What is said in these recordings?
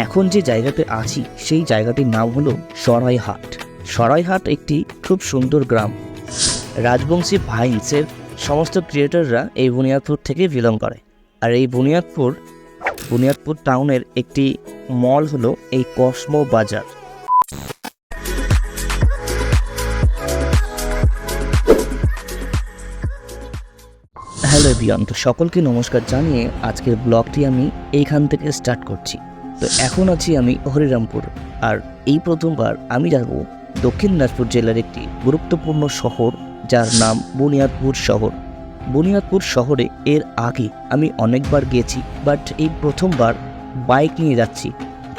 এখন যে জায়গাতে আছি, সেই জায়গাটির নাম হলো সরাইহাট। সরাইহাট একটি খুব সুন্দর গ্রাম। রাজবংশী ভাইন্সের সমস্ত ক্রিয়েটাররা এই বুনিয়াদপুর থেকে বিলং করে। আর এই বুনিয়াদপুর বুনিয়াদপুর টাউনের একটি মল হলো এই কসমো বাজার। হ্যালো এভিয়ন তো সকলকে নমস্কার জানিয়ে আজকের ব্লগটি আমি এইখান থেকে স্টার্ট করছি। তো এখন আছি আমি হরিরামপুর। আর এই প্রথমবার আমি যাব দক্ষিণ দিনাজপুর জেলার একটি গুরুত্বপূর্ণ শহর যার নাম বুনিয়াদপুর শহর। বুনিয়াদপুর শহরে এর আগে আমি অনেকবার গেছি বাট এই প্রথমবার বাইক নিয়ে যাচ্ছি।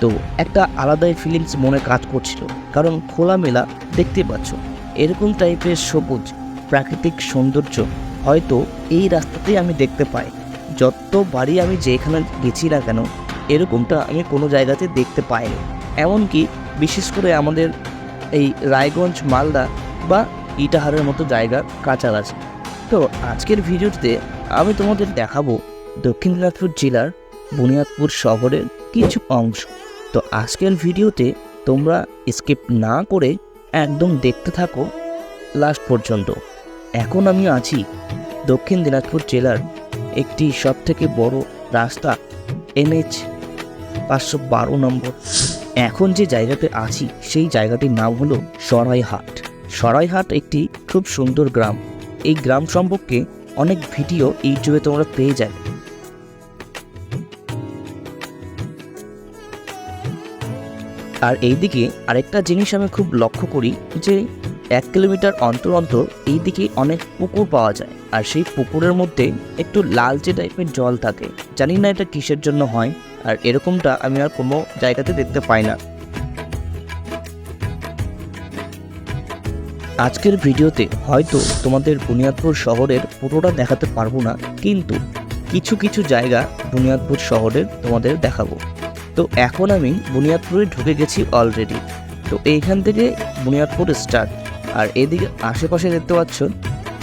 তো একটা আলাদাই ফিলিংস মনে কাজ করছিল, কারণ খোলামেলা দেখতে পাচ্ছ, এরকম টাইপের সবুজ প্রাকৃতিক সৌন্দর্য হয়তো এই রাস্তাতেই আমি দেখতে পাই। যত বাড়ি আমি যেখানে গেছি না কেন এরকমটা আমি কোনো জায়গাতে দেখতে পাইনি। এমনকি বিশেষ করে আমাদের এই রায়গঞ্জ, মালদা বা ইটাহারের মতো জায়গার কাছাকাছি। তো আজকের ভিডিওতে আমি তোমাদের দেখাবো দক্ষিণ দিনাজপুর জেলার বুনিয়াদপুর শহরের কিছু অংশ। তো আজকের ভিডিওতে তোমরা স্কিপ না করে একদম দেখতে থাকো লাস্ট পর্যন্ত। এখন আমি আছি দক্ষিণ দিনাজপুর জেলার একটি সবথেকে বড় রাস্তা এনএচ পাঁচশো বারো নম্বর। এখন যে জায়গাতে আছি, সেই জায়গাটির নাম হলো সরাইহাট। সরাইহাট একটি খুব সুন্দর গ্রাম। এই গ্রাম সম্পর্কে অনেক ভিডিও ইউটিউবে তোমরা পেয়ে যাবে। আর এইদিকে আরেকটা জিনিস আমি খুব লক্ষ্য করি যে এক কিলোমিটার অন্তর অন্তর এইদিকে অনেক পুকুর পাওয়া যায়। আর সেই পুকুরের মধ্যে একটু লালচে টাইপের জল থাকে। জানি না এটা কিসের জন্য হয়, আর এরকমটা আমি আর কোনো জায়গাতে দেখতে পাই না। আজকের ভিডিওতে হয়তো তোমাদের বুনিয়াদপুর শহরের পুরোটা দেখাতে পারব না, কিন্তু কিছু কিছু জায়গা বুনিয়াদপুর শহরের তোমাদের দেখাবো। তো এখন আমি বুনিয়াদপুরে ঢুকে গেছি অলরেডি তো এইখান থেকে বুনিয়াদপুর স্টার্ট আর এদিকে আশেপাশে দেখতে পাচ্ছ,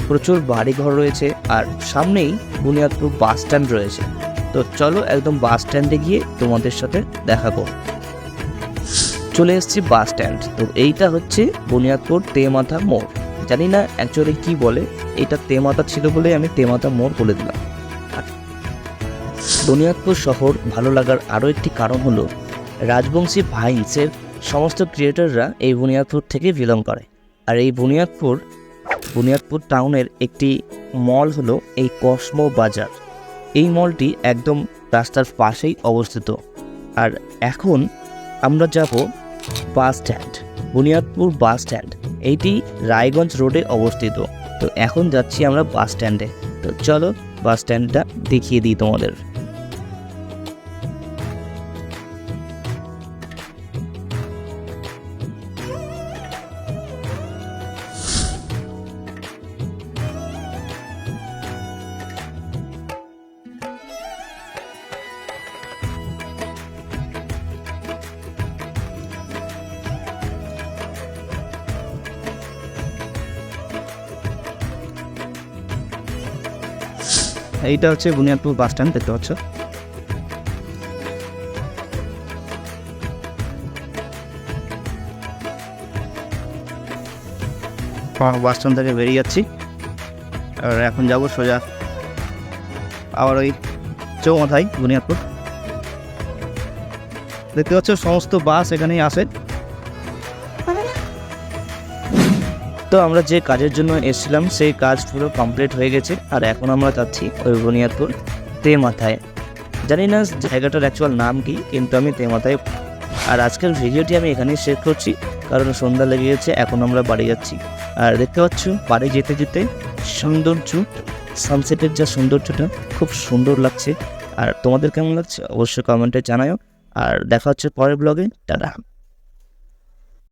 প্রচুর বাড়িঘর রয়েছে আর সামনেই বুনিয়াদপুর বাস স্ট্যান্ড রয়েছে। তো চলো একদম বাস স্ট্যান্ডে গিয়ে তোমাদের সাথে দেখা করো চলে এসেছি বাস স্ট্যান্ড। তো এইটা হচ্ছে বুনিয়াদপুর তেমাথা মোড়। জানি না অ্যাকচুয়ালি কি বলে, এটা তেমাথা ছিল বলে আমি তেমাথা মোড় বলে দিলাম। বুনিয়াদপুর শহর ভালো লাগার আরও একটি কারণ হলো, রাজবংশী ভাইন্সের সমস্ত ক্রিয়েটররা এই বুনিয়াদপুর থেকে বিলং করে। আর এই বুনিয়াদপুর বুনিয়াদপুর টাউনের একটি মল হলো এই কসমো বাজার। এই মলটি একদম রাস্তার পাশেই অবস্থিত। আর এখন আমরা যাব bus stand, Buniadpur bus stand. এইটি রায়গঞ্জ রোডে অবস্থিত। তো এখন যাচ্ছি আমরা বাস স্ট্যান্ডে। তো চলো বাস স্ট্যান্ডটা দেখিয়ে দিই তোমাদের। এইটা হচ্ছে বুনিয়াদপুর বাস স্ট্যান্ড, দেখতে পাচ্ছ। বাস স্ট্যান্ড থেকে বেরিয়ে যাচ্ছি। আর এখন যাব সোজা আবার ওই চৌমাথায় বুনিয়াদপুর। দেখতে পাচ্ছ, সমস্ত বাস এখানেই আসে। তো আমরা যে কাজের জন্য এসেছিলাম, সেই কাজ পুরো কমপ্লিট হয়ে গেছে। আর এখন আমরা যাচ্ছি ওই বুনিয়াদপুর তে মাথায় জানি না জায়গাটার অ্যাকচুয়াল নাম কি, কিন্তু আমি তে মাথায় আর আজকের ভিডিওটি আমি এখানেই শেষ করছি, কারণ সন্ধ্যা লেগে গেছে, এখন আমরা বাড়ি যাচ্ছি। আর দেখতে পাচ্ছ, বাড়ি যেতে যেতে সৌন্দর্য সানসেটের যা সৌন্দর্যটা খুব সুন্দর লাগছে। আর তোমাদের কেমন লাগছে, অবশ্যই কমেন্টে জানাও আর দেখা হচ্ছে পরের ব্লগে টাটা।